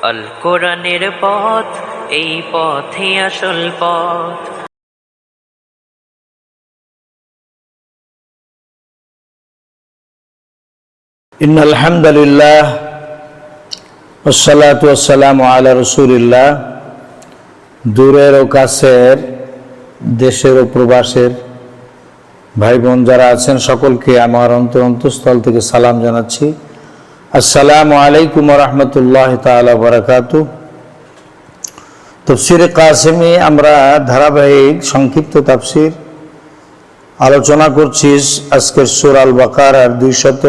আল কোরআনের পথ এই পথে আসল পথ إن الحمد لله والصلاة والسلام على رسول الله দূরের ও কাছের দেশের ও প্রবাসের ভাই বোন যারা আছেন সকলকে আমার অন্তর অন্তঃস্থল থেকে সালাম জানাচ্ছি আসসালামু আলাইকুম রহমতুল্লাহ তালা বরাকাতু তফসিরে কাসেমি আমরা ধারাবাহিক সংক্ষিপ্ত তাফসির আলোচনা করছি আজকের সুর আল বাকার আর দুইশত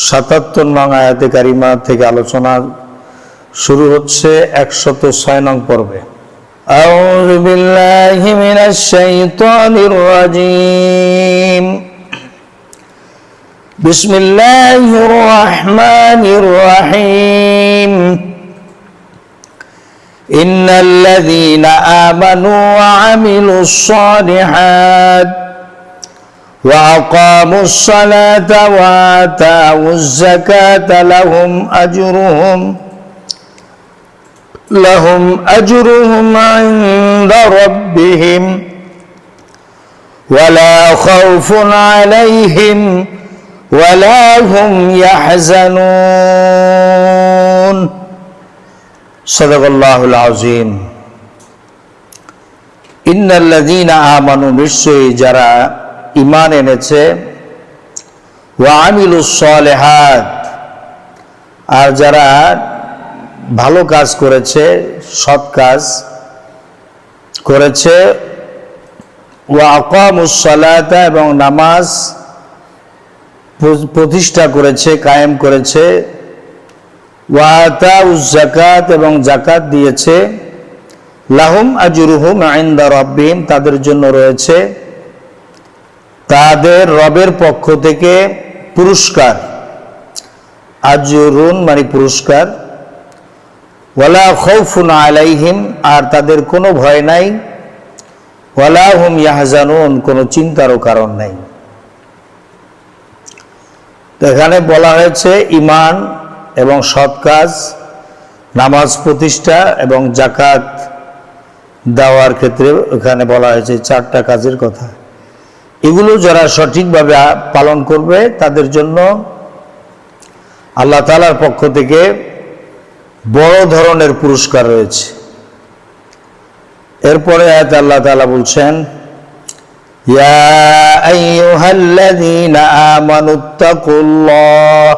সাতাত্তর নং আয়াতে কারিমা থেকে আলোচনা শুরু হচ্ছে একশত ছয় নং পর্বে أعوذ بالله من الشيطان الرجيم بسم الله الرحمن الرحيم. إن الذين آمنوا وعملوا الصالحات وأقاموا الصلاة وآتوا الزكاة لهم أجرهم لهم أجرهم عند ربهم ولا خوف عليهم ولا هم يحزنون صدق الله العظيم إن الذين آمنوا নিশ্চয়ই যারা ইমান এনেছে ওয়ামিলুস সালেহাত আর যারা ভালো কাজ করেছে সৎ কাজ করেছে ওয়াকামুসলাতা এবং নামাজ প্রতিষ্ঠা করেছে, কায়েম করেছে। ওয়াতা জাকাত এবং জাকাত দিয়েছে। লাহুম আজুরুহুম আইন্দা রব্বিম তাদের জন্য রয়েছে তাদের রবের পক্ষ থেকে পুরস্কার। আজরুন মানে পুরস্কার। ওয়ালা খৌফুন আলাইহিম, আর তাদের কোনো ভয় নাই। ওয়ালা হুম ইয়াহজানুন, কোনো চিন্তারও কারণ নাই। তো এখানে বলা হয়েছে ইমান এবং সৎ কাজ, নামাজ প্রতিষ্ঠা এবং জাকাত দেওয়ার ক্ষেত্রে এখানে বলা হয়েছে চারটা কাজের কথা। এগুলো যারা সঠিকভাবে পালন করবে তাদের জন্য আল্লাহ তালার পক্ষ থেকে বড় ধরনের পুরস্কার রয়েছে। এরপরে আয়াত আল্লাহ তালা বলছেন يا أيها الذين آمنوا اتقوا الله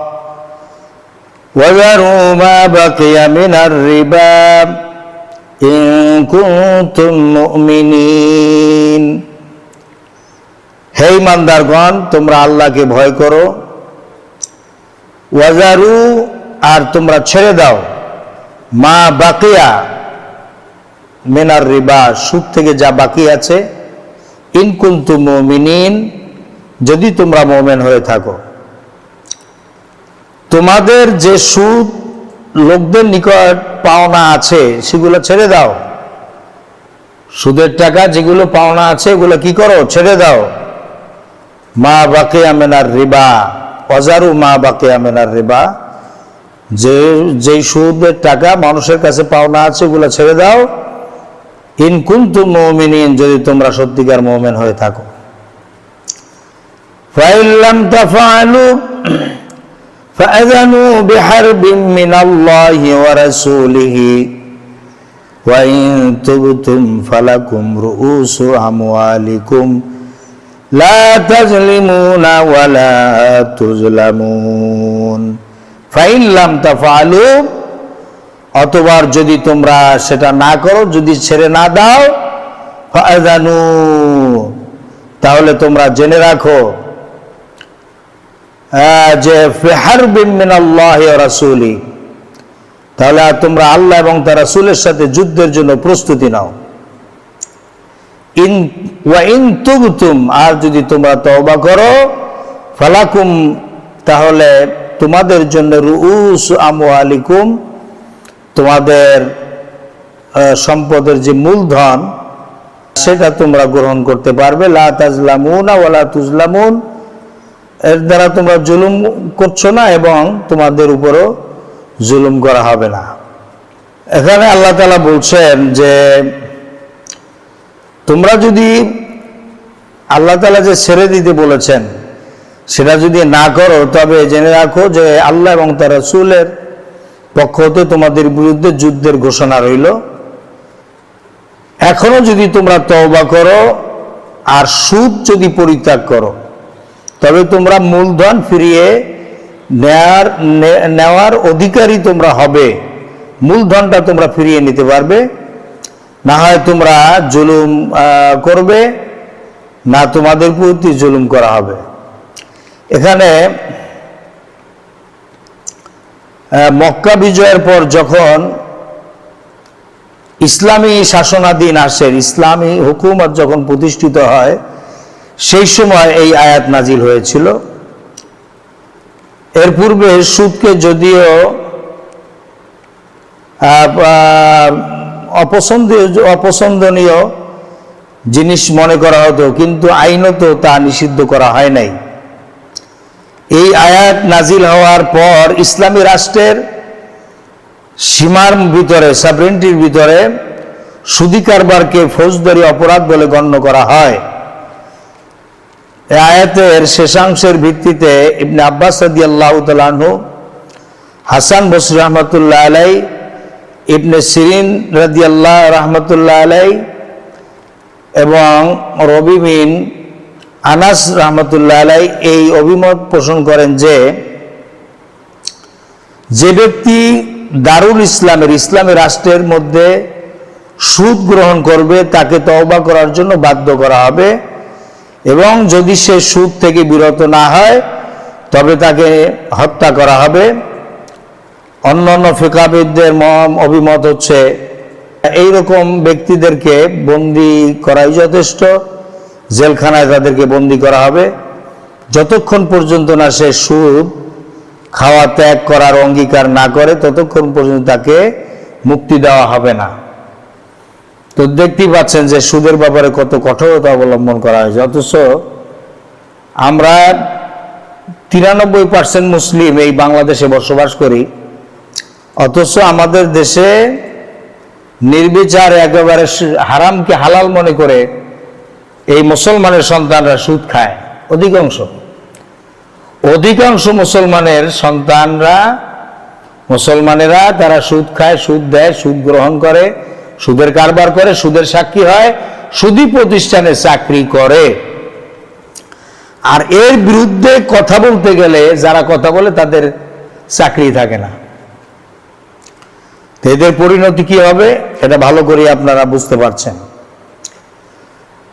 وذروا ما بقي من الربا إن كنتم مؤمنين হে ইমানদারগণ তোমরা আল্লাহকে ভয় করো ওয়াজারু আর তোমরা ছেড়ে দাও মা বাকিয়া মেনার রিবা সুদ থেকে যা বাকি আছে ইনকুন্তু মমিনিন, যদি তোমরা মোমেন হয়ে থাকো। তোমাদের যে সুদ লোকদের নিকট পাওনা আছে, সেগুলো ছেড়ে দাও। সুদের টাকা যেগুলো পাওনা আছে এগুলো কি করো? ছেড়ে দাও। মা বাকে আমেনার রিবা, অজারু মা বাকে আমেনার রিবা। যে, যেই সুদের টাকা মানুষের কাছে পাওনা আছে, ওগুলো ছেড়ে দাও। ইনকুন্তু মৌমিনিন যদি তোমরা সত্যিকার মৌমেন হয়ে থাকো ফাইল্লাম তাফালু فأذنوا بحرب من الله ورسوله وإن تبتم فلكم رؤوس أموالكم لا تظلمون ولا تظلمون ফাইল্লাম তাফালু অতবার যদি তোমরা সেটা না করো, যদি ছেড়ে না দাও ফায়দানু তাহলে তোমরা জেনে রাখো যে ফেহার আল্লাহ রাসুলি। তাহলে তোমরা আল্লাহ এবং তার রাসুলের সাথে যুদ্ধের জন্য প্রস্তুতি নাও। ইন, ওয়া ইন তুবতুম, আর যদি তোমরা তওবা করো, ফালাকুম, তাহলে তোমাদের জন্য রুস রুউস আমওয়ালিকুম তোমাদের সম্পদের যে মূলধন, সেটা তোমরা গ্রহণ করতে পারবে। এর দ্বারা তোমরা জুলুম করছ না এবং তোমাদের উপরও জুলুম করা হবে না। এখানে আল্লাহ তালা বলছেন যে, তোমরা যদি আল্লাহ তালা যে ছেড়ে দিতে বলেছেন, সেটা যদি না করো, তবে জেনে রাখো যে আল্লাহ এবং তার রসুলের পক্ষ হতে তোমাদের বিরুদ্ধে যুদ্ধের ঘোষণা রইল। এখনও যদি তোমরা তওবা করো আর সুদ যদি পরিত্যাগ করো, তবে তোমরা মূলধন ফিরিয়ে নেয়ার নেওয়ার অধিকারী তোমরা হবে। মূলধনটা তোমরা ফিরিয়ে নিতে পারবে। না হয় তোমরা জুলুম করবে, না তোমাদের প্রতি জুলুম করা হবে। এখানে মক্কা বিজয়ের পর যখন ইসলামী শাসনাধীন আসেন ইসলামী হুকুমত যখন প্রতিষ্ঠিত হয় সেই সময় এই আয়াত নাজিল হয়েছিল। এর পূর্বে সুদকে যদিও আহ, অপছন্দনীয় জিনিস মনে করা হতো কিন্তু আইনত তা নিষিদ্ধ করা হয় নাই। এই আয়াত নাজিল হওয়ার পর ইসলামী রাষ্ট্রের সীমার ভিতরে সাবরেন্টির ভিতরে সুদী কারবারকে ফৌজদারি অপরাধ বলে গণ্য করা হয়। আয়াতের শেষাংশের ভিত্তিতে ইবনে আব্বাস সাদি আল্লাহ তালু হাসান বসরি রহমতুল্লাহ আলাই ইবনে সিরিন রাদি আল্লাহ রহমতুল্লাহ আলাই এবং রবি বিন আনাস রহমতুল্লাহ আলাই এই অভিমত পোষণ করেন যে যে ব্যক্তি দারুল ইসলামের, ইসলামী রাষ্ট্রের মধ্যে সুদ গ্রহণ করবে, তাকে তওবা করার জন্য বাধ্য করা হবে এবং যদি সে সুদ থেকে বিরত না হয়, তবে তাকে হত্যা করা হবে। অন্যান্য ফিকাবিদদের মম অভিমত হচ্ছে, এইরকম ব্যক্তিদেরকে বন্দি করাই যথেষ্ট। জেলখানায় তাদেরকে বন্দি করা হবে। যতক্ষণ পর্যন্ত না সে সুদ, খাওয়া ত্যাগ করার অঙ্গীকার না করে, ততক্ষণ পর্যন্ত তাকে মুক্তি দেওয়া হবে না। তো দেখতেই পাচ্ছেন যে সুদের ব্যাপারে কত কঠোরতা অবলম্বন করা হয়েছে। অথচ আমরা তিরানব্বই পার্সেন্ট মুসলিম এই বাংলাদেশে বসবাস করি। অথচ আমাদের দেশে নির্বিচার একেবারে হারামকে হালাল মনে করে এই মুসলমানের সন্তানরা সুদ খায়, অধিকাংশ। অধিকাংশ মুসলমানের সন্তানরা, মুসলমানেরা তারা সুদ খায়, সুদ দেয়, সুদ গ্রহণ করে, সুদের কারবার করে, সুদের সাক্ষী হয়, সুদী প্রতিষ্ঠানে চাকরি করে। আর এর বিরুদ্ধে কথা বলতে গেলে, যারা কথা বলে তাদের চাকরি থাকে না। এদের পরিণতি কি হবে? এটা ভালো করে আপনারা বুঝতে পারছেন।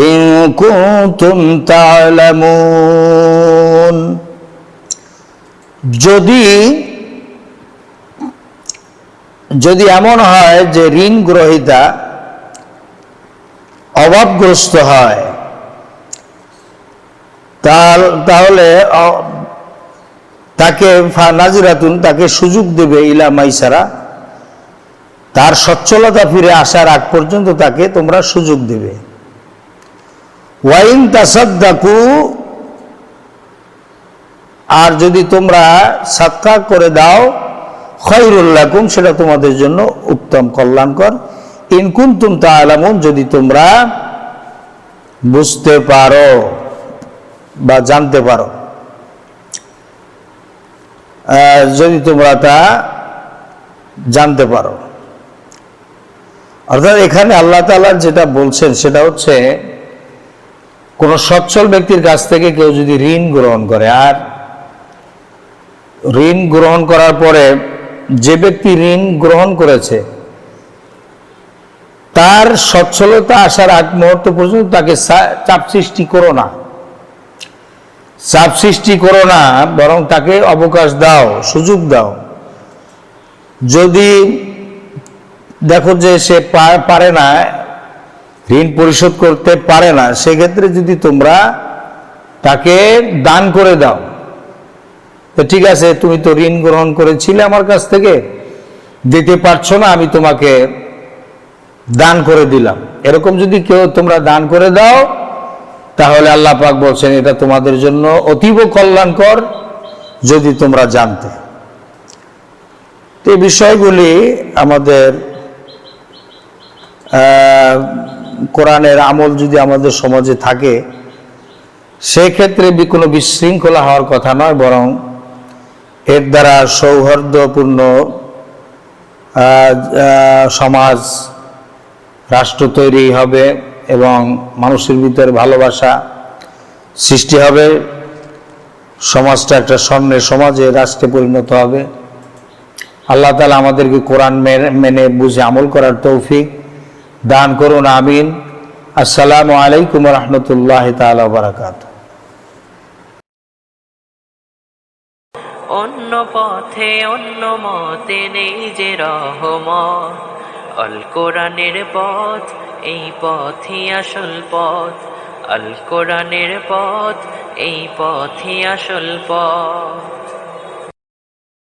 إن كنتم تعلمون যদি যদি এমন হয় যে ঋণ গ্রহিতা অভাবগ্রস্ত হয় তাল- তাহলে অ- তাকে ফা- নাজিরাতুন তাকে সুযোগ দেবে ইলা মাইসারা তার সচ্ছলতা ফিরে আসার আগ পর্যন্ত তাকে তোমরা সুযোগ দেবে ওয়াইন তাসাদ্দাকু, আর যদি তোমরা সাতকা করে দাও খৈরুল্লাকুম সেটা তোমাদের জন্য উত্তম কল্যাণকর। ইনকুন তুম তা আলামুন যদি তোমরা বুঝতে পারো বা জানতে পারো। যদি তোমরা তা জানতে পারো। অর্থাৎ এখানে আল্লাহ তাআলা যেটা বলছেন, সেটা হচ্ছে কোনো সচ্ছল ব্যক্তির কাছ থেকে কেউ যদি ঋণ গ্রহণ করে, আর ঋণ গ্রহণ করার পরে যে ব্যক্তি ঋণ গ্রহণ করেছে, তার সচ্ছলতা আসার আগ মুহূর্ত পর্যন্ত তাকে চাপ সৃষ্টি করো না। চাপ সৃষ্টি করো না, বরং তাকে অবকাশ দাও, সুযোগ দাও। যদি দেখো যে সে পারে না ঋণ পরিশোধ করতে পারে না, সেক্ষেত্রে যদি তোমরা তাকে দান করে দাও, তো ঠিক আছে, তুমি তো ঋণ গ্রহণ করেছিলে আমার কাছ থেকে, দিতে পারছ না, আমি তোমাকে দান করে দিলাম। এরকম যদি কেউ তোমরা দান করে দাও, তাহলে আল্লাহ পাক বলছেন, এটা তোমাদের জন্য অতীব কল্যাণকর যদি তোমরা জানতে। তো এই বিষয়গুলি আমাদের কোরআনের আমল যদি আমাদের সমাজে থাকে, সেক্ষেত্রে কোনো বিশৃঙ্খলা হওয়ার কথা নয়, বরং এর দ্বারা সৌহার্দ্যপূর্ণ সমাজ, রাষ্ট্র তৈরি হবে এবং মানুষের ভিতরে ভালোবাসা সৃষ্টি হবে, সমাজটা একটা স্বর্ণের সমাজে রাষ্ট্রে পরিণত হবে। আল্লাহ তালা আমাদেরকে কোরআন মেনে বুঝে আমল করার তৌফিক দান করুন, আমিন। আসসালামু আলাইকুম রহমতুল্লাহ তালা অন্য পথে, অন্য মতে নেই যে রহমত। অল কোরআনের পথ, এই পথই আসল পথ। আল কোরআনের পথ, এই পথই আসল পথ।